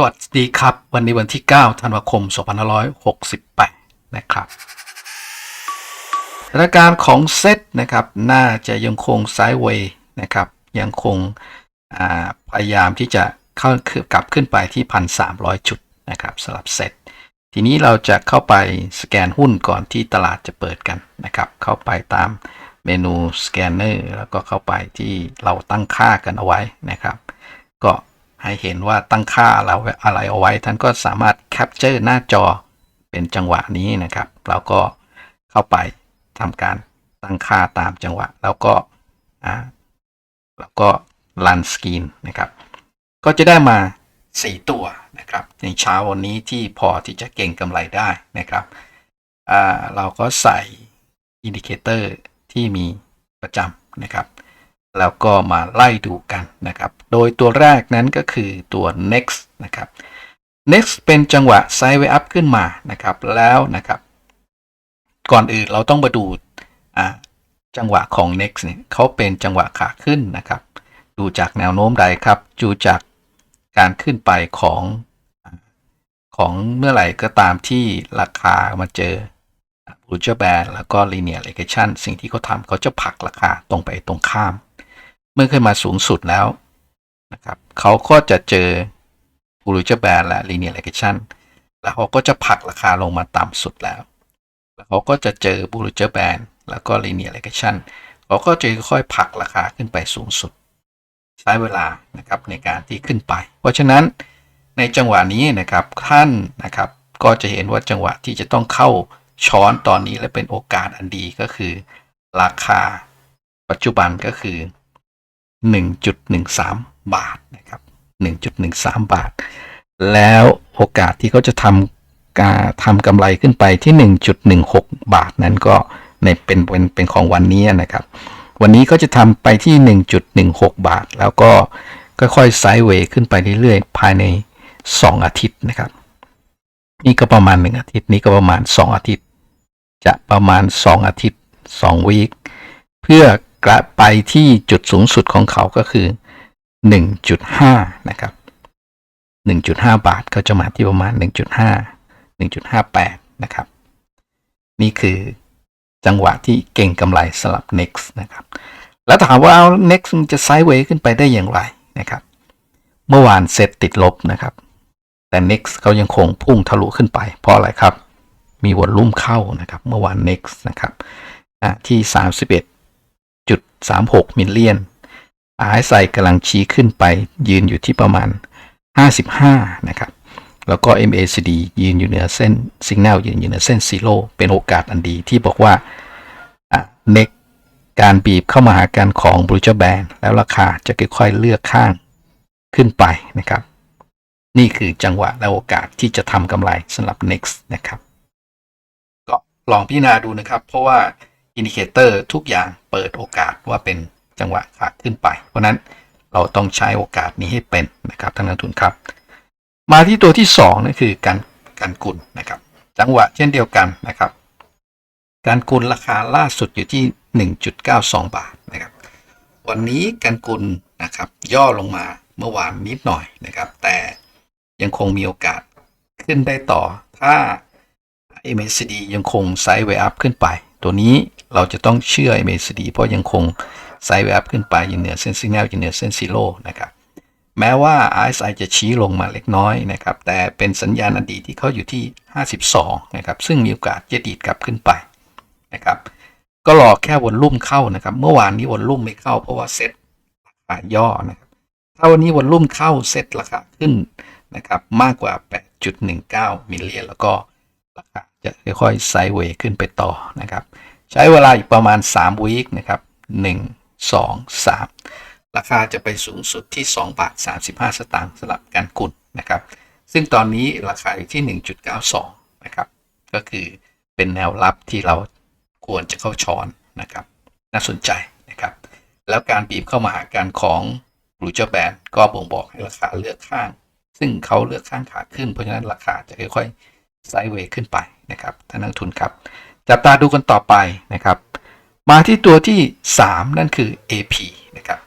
สวัสดีครับ วันนี้วันที่ 9 ธันวาคม 2568 นะครับสถานการณ์ของเซตนะครับ น่าจะยังคงไซด์เวย์นะครับ ยังคงพยายามที่จะเข้าคือกลับขึ้นไปที่ 1,300 จุดนะครับสำหรับเซตทีนี้เราจะเข้าไปสแกนหุ้นก่อนที่ตลาดจะเปิดกันนะครับ เข้าไปตามเมนูสแกนเนอร์แล้วก็เข้าไปที่เราตั้งค่ากันเอาไว้นะครับ ก็ ให้เห็นว่าตั้งค่าเราอะไรเอาไว้ ท่านก็สามารถแคปเจอร์หน้าจอเป็นจังหวะนี้นะครับ เราก็เข้าไปทำการตั้งค่าตามจังหวะ แล้วก็อ่าแล้วก็รันสกรีนนะครับ ก็จะได้มา 4 ตัวนะครับ ในเช้าวันนี้ที่พอที่จะเก่งกำไรได้นะครับอ่าเราก็ใส่อินดิเคเตอร์ที่มีประจำนะครับ แล้วก็มาไล่ดูกันนะครับ โดยตัวแรกนั้นก็คือตัว next นะครับ next เป็นจังหวะ sideway up ขึ้นมานะครับ แล้วนะครับ ก่อนอื่นเราต้องมาดูจังหวะของ next เนี่ยเขาเป็นจังหวะขาขึ้นนะครับ ดูจากแนวโน้มใดครับดูจากการขึ้นไปของของเมื่อไหร่ก็ตามที่ราคามาเจอบูเจอร์แบนแล้วก็ linear regression สิ่งที่เขาทำเขาจะผลักราคาตรงไปตรงข้าม มื่อขึ้นมาสูงสุดแล้วนะครับเขาก็จะเจอบูเจอร์แบนและ linear regression แล้วเขาก็จะผลักราคาลงมาต่ำสุดแล้ว แล้วเขาก็จะเจอบูเจอร์แบนแล้วก็ linear regression เขาก็จะค่อยผลักราคาขึ้นไปสูงสุด ใช้เวลานะครับในการที่ขึ้นไป เพราะฉะนั้นในจังหวะนี้นะครับท่านนะครับก็จะเห็นว่าจังหวะที่จะต้องเข้าช้อนตอนนี้และเป็นโอกาสอันดีก็คือ ราคาปัจจุบันก็คือ 1.13 บาทนะครับ1.13 บาท แล้วโอกาสที่เขาจะทำการทำกำไรขึ้นไปที่ 1.16 บาทนั้นก็ในเป็นเป็นเป็นของวันนี้นะครับ วันนี้ก็จะทำไปที่ 1.16 บาท แล้วก็ค่อยๆไซด์เวย์ขึ้นไปเรื่อยๆ ภายใน 2 อาทิตย์นะครับ นี่ก็ประมาณ 1 อาทิตย์นี่ก็ประมาณ 2 อาทิตย์ จะประมาณ 2 อาทิตย์2วีคเพื่อ กระไปที่จุดสูงสุดของเขาก็คือ 1.5 นะครับ 1.5 บาทก็จะมาที่ประมาณ 1.5 1.58 นะครับ นี่คือจังหวะที่เก่งกำไรสลับ next นะครับ แล้วถามว่าเอา next มันจะไซด์เวย์ขึ้นไปได้อย่างไรนะครับ เมื่อวานเซตติดลบนะครับ แต่ next เขายังคงพุ่งทะลุขึ้นไป เพราะอะไรครับ มีวอลลุ่มเข้านะครับ เมื่อวาน next นะครับอะ 1.36 มิลเลียน RSI กำลังชี้ขึ้นไปยืนอยู่ที่ประมาณ 55 นะครับ แล้วก็ MACD ยืนอยู่เหนือเส้น Signal ยืนอยู่เหนือเส้น Zero เป็นโอกาสอันดีที่บอกว่าอะ next การบีบเข้ามาหากันของ b r u c h e r Band แล้วราคาจะค่อยๆเลือกข้างขึ้นไปนะครับ นี่คือจังหวะและโอกาสที่จะทำกำไรสำหรับ next นะครับ ก็ลองพิจารณาดูนะครับ เพราะว่า อินดิเคเตอร์ทุกอย่างเปิดโอกาสว่าเป็นจังหวะขาขึ้นไป เพราะนั้นเราต้องใช้โอกาสนี้ให้เป็นนะครับท่านนักทุนครับ มาที่ตัวที่2นั่นคือการการกุลนะครับ จังหวะเช่นเดียวกันนะครับ การกุลราคาล่าสุดอยู่ที่ 1.92 บาทนะครับ วันนี้การกุลนะครับย่อลงมาเมื่อวานนิดหน่อยนะครับ แต่ยังคงมีโอกาสขึ้นได้ต่อ ถ้า MACD ยังคงไซด์เวอัพขึ้นไป ตัวนี้เราจะต้องเชื่อ MACD เพราะยังคงไซด์เวย์อัพขึ้นไปอยู่เหนือเส้น Signal อยู่เหนือเส้นซีโร่นะครับแม้ว่า RSI จะชี้ลงมาเล็กน้อยนะครับ แต่เป็นสัญญาณอดีตที่เขาอยู่ที่ 52 นะครับ ซึ่งมีโอกาสจะดีดกลับขึ้นไปนะครับ ก็รอแค่วนลุ่มเข้านะครับ เมื่อวานนี้วนลุ่มไม่เข้าเพราะว่าเซ็ตราคาย่อนะครับ ถ้าวันนี้วนลุ่มเข้าเซ็ตราคาขึ้นนะครับ มากกว่า 8.19 มิลเลียนแล้วก็ราคา จะค่อยๆไซด์เวย์ขึ้นไปต่อนะครับ ใช้เวลาอีกประมาณ3วีคนะครับ1 2 3 ราคาจะไปสูงสุดที่2บาท35 สตางค์สำหรับการกุดนะครับ ซึ่งตอนนี้ราคาอยู่ที่ 1.92 นะครับ ก็คือเป็นแนวรับที่เราควรจะเข้าช้อนนะครับ น่าสนใจนะครับ แล้วการบีบเข้ามาหาการของรูเจอร์แบนก็บ่งบอกให้ราคาเลือกข้าง ซึ่งเขาเลือกข้างขาขึ้นเพราะฉะนั้นราคาจะค่อยๆ ไซด์เวย์ขึ้นไปนะครับท่านนักลงทุนครับ จับตาดูกันต่อไปนะครับ มาที่ตัวที่ 3 นั่นคือ AP นะครับ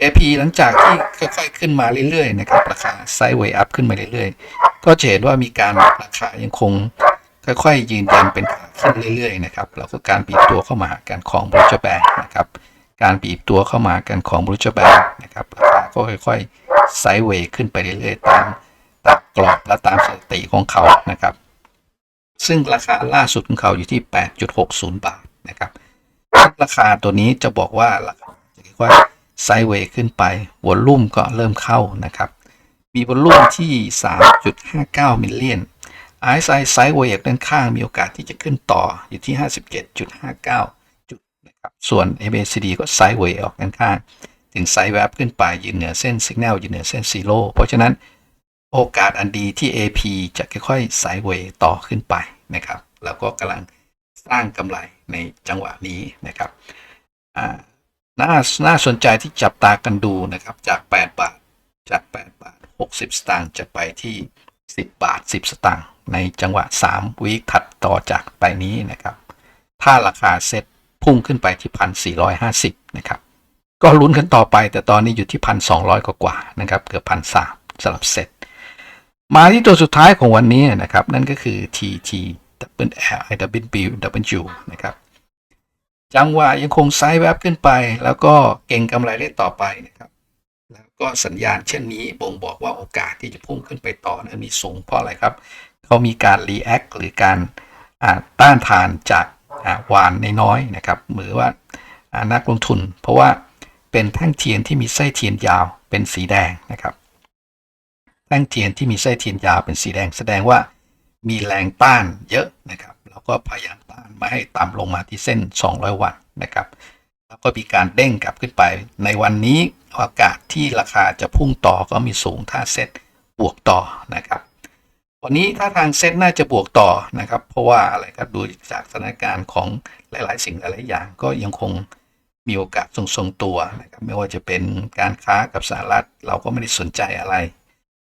AP หลังจากที่ค่อยๆขึ้นมาเรื่อยๆนะครับราคาไซด์เวย์อัพขึ้นมาเรื่อยๆ ก็จะเห็นว่ามีการราคายังคงค่อยๆ ยืนยันเป็นขาขึ้นเรื่อยๆนะครับแล้วก็การบีบตัวเข้ามากันของบริจแบงนะครับ การบีบตัวเข้ามากันของบริจแบงนะครับราคาก็ค่อยๆไซด์เวย์ขึ้นไปเรื่อยๆ ตามตามกรอบและตามสถิติของเขานะครับ ซึ่งราคาล่าสุดของเขาอยู่ที่ 8.60 บาทนะครับ ราคาตัวนี้จะบอกว่าราคาจะเรียกว่าไซเวย์ขึ้นไปวอลลุ่มก็เริ่มเข้านะครับ มีวอลลุ่มที่ 3.59 มิลเลียน RSI ไซด์เวย์ด้านข้างมีโอกาสที่จะขึ้นต่ออยู่ที่ 57.59 จุดนะครับ ส่วน MACD ก็ไซเวย์ออกด้านข้าง ถึงไซแวบขึ้นไปยืนเหนือเส้นสัญญาณยืนเหนือเส้นซีโร่เพราะฉะนั้น โอกาสอันดีที่ AP จะค่อยๆไซด์เวย์ต่อขึ้นไปนะครับแล้วก็กำลังสร้างกำไรในจังหวะนี้นะครับน่าน่าสนใจที่จับตากันดูนะครับจาก 8 บาทจาก 8 บาท 60 สตางค์จะไปที่ 10 บาท 10 สตางค์ในจังหวะ 3 วีคถัดต่อจากไปนี้นะครับ ถ้าราคาเซ็ตพุ่งขึ้นไปที่ 1,450 นะครับ ก็ลุ้นกันต่อไปแต่ตอนนี้อยู่ที่ 1,200 กว่าๆนะครับ เกือบ1,300สำหรับเซ็ต มาที่ตัวสุดท้ายของวันนี้นะครับ นั่นก็คือ TT Double L I W W นะครับ จังหวะยังคงไซด์แวบขึ้นไป แล้วก็เก่งกำไรได้ต่อไปนะครับ แล้วก็สัญญาณเช่นนี้บ่งบอกว่าโอกาสที่จะพุ่งขึ้นไปต่อนั้นมีสูงเพราะอะไรครับ เขามีการรีแอคหรือการต้านทานจากอ่าวานน้อยนะครับหรือว่านักลงทุน เพราะว่าเป็นแท่งเทียนที่มีไส้เทียนยาวเป็นสีแดงนะครับ แท่งเทียนที่มีไส้เทียนยาวเป็นสีแดงแสดงว่ามีแรงต้านเยอะนะครับ แล้วก็พยายามต้านไม่ให้ต่ำลงมาที่เส้น 200 วันนะครับ แล้วก็มีการเด้งกลับขึ้นไป ในวันนี้โอกาสที่ราคาจะพุ่งต่อก็มีสูงถ้าเซ็ตบวกต่อนะครับ วันนี้ถ้าทางเซ็ตน่าจะบวกต่อนะครับ เพราะว่าอะไรครับดูจากสถานการณ์ของหลาย ๆ สิ่งหลาย ๆ อย่างก็ยังคงมีโอกาสทรงๆตัวนะครับไม่ว่าจะเป็นการค้ากับสหรัฐเราก็ไม่ได้สนใจอะไร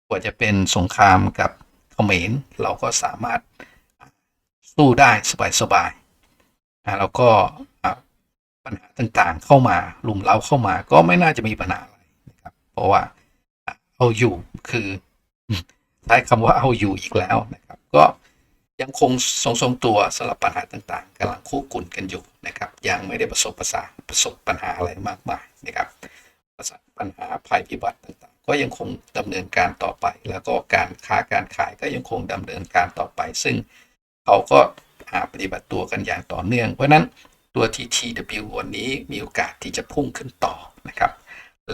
กว่าจะเป็นสงครามกับเขมรเราก็สามารถสู้ได้สบายๆแล้วก็ปัญหาต่างๆเข้ามาลุมเล้าเข้ามาก็ไม่น่าจะมีปัญหาอะไรนะครับ เพราะว่าเอาอยู่คือใช้คำว่าเอาอยู่อีกแล้วนะครับ ก็ยังคงทรงๆตัวสำหรับปัญหาต่างๆกำลังคู่กุนกันอยู่นะครับ ยังไม่ได้ประสบประสาประสบปัญหาอะไรมากมายนะครับประสบปัญหาภัยพิบัติต่างๆ ก็ยังคงดำเนินการต่อไป แล้วก็การค้าการขายก็ยังคงดำเนินการต่อไป ซึ่งเขาก็ปฏิบัติตัวกันอย่างต่อเนื่อง เพราะนั้นตัว TTW วันนี้มีโอกาสที่จะพุ่งขึ้นต่อนะครับ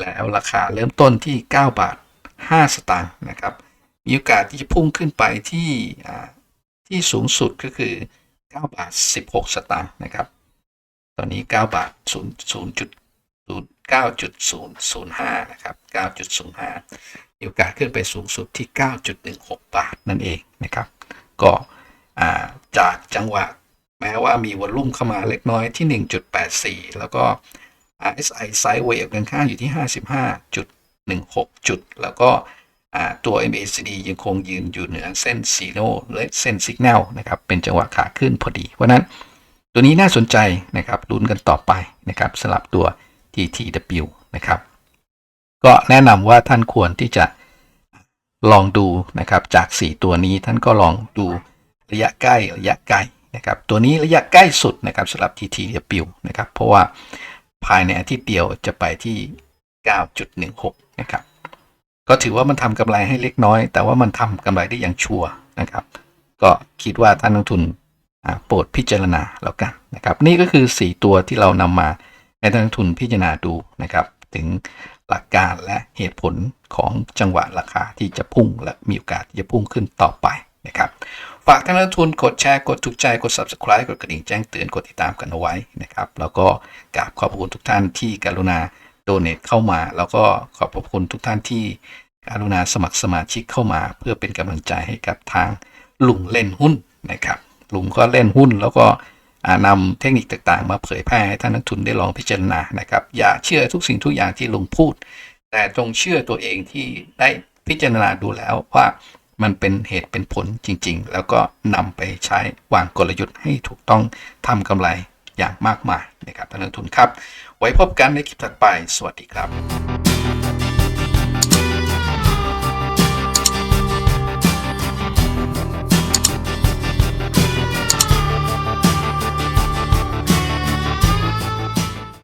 แล้วราคาเริ่มต้นที่ 9 บาท 5 สตางค์นะครับ มีโอกาสที่จะพุ่งขึ้นไปที่ที่สูงสุดก็คือ 9 บาท 16 สตางค์นะครับ ตอนนี้ 9 บาท 0 0 9.005 นะครับ 9.05 มีโอกาสขึ้นไปสูงสุดที่ 9.16 บาทนั่นเองนะครับ ก็จากจังหวะแม้ว่ามีวอลลุ่มเข้ามาเล็กน้อยที่ 1.84 แล้วก็ RSI ไซด์เวฟด้านข้างอยู่ที่ 55.16 จุด แล้วก็ตัว MACD ยังคงยืนอยู่เหนือเส้นซีโร่และเส้นสัญญาณนะครับ เป็นจังหวะขาขึ้นพอดี เพราะฉะนั้นตัวนี้น่าสนใจนะครับลุ้นกันต่อไปนะครับสลับตัว TTW นะครับ ก็แนะนำว่าท่านควรที่จะลองดูนะครับจาก 4 ตัวนี้ท่านก็ลองดูระยะใกล้ระยะไกลนะครับตัวนี้ระยะใกล้สุดนะครับสำหรับ TTW นะครับเพราะว่าภายในอาทิตย์เดียวจะไปที่ 9.16 นะครับ ก็ถือว่ามันทำกำไรให้เล็กน้อย แต่ว่ามันทำกำไรได้อย่างชัวร์นะครับ ก็คิดว่าท่านนักทุนโปรดพิจารณาแล้วกันนะครับ นี่ก็คือ 4 ตัวที่เรานำมา ให้ท่านนักทุนพิจารณาดูนะครับ ถึงหลักการและเหตุผลของจังหวะราคาที่จะพุ่งและมีโอกาสที่จะพุ่งขึ้นต่อไปนะครับ ฝากท่านนักทุนกดแชร์กดถูกใจกด subscribe กดกระดิ่งแจ้งเตือนกดติดตามกันเอาไว้นะครับ แล้วก็กราบขอบคุณทุกท่านที่กรุณาโดเน a เข้ามา แล้วก็ขอบคุณทุกท่านที่กรุณาสมัครสมาชิกเข้ามา เพื่อเป็นกำลังใจให้กับทางลุงเล่นหุ้นนะครับลุงก็เล่นหุ้นแล้วก็ นำเทคนิคต่างๆ มาเผยแพร่ให้ท่านนักทุนได้ลองพิจารณานะครับ อย่าเชื่อทุกสิ่งทุกอย่างที่ลุงพูด แต่จงเชื่อตัวเองที่ได้พิจารณาดูแล้วว่ามันเป็นเหตุเป็นผลจริง ๆ แล้วก็นำไปใช้วางกลยุทธ์ให้ถูกต้องทำกำไรอย่างมากมายนะครับท่านนักทุนครับ ไว้พบกันในคลิปถัดไป สวัสดีครับ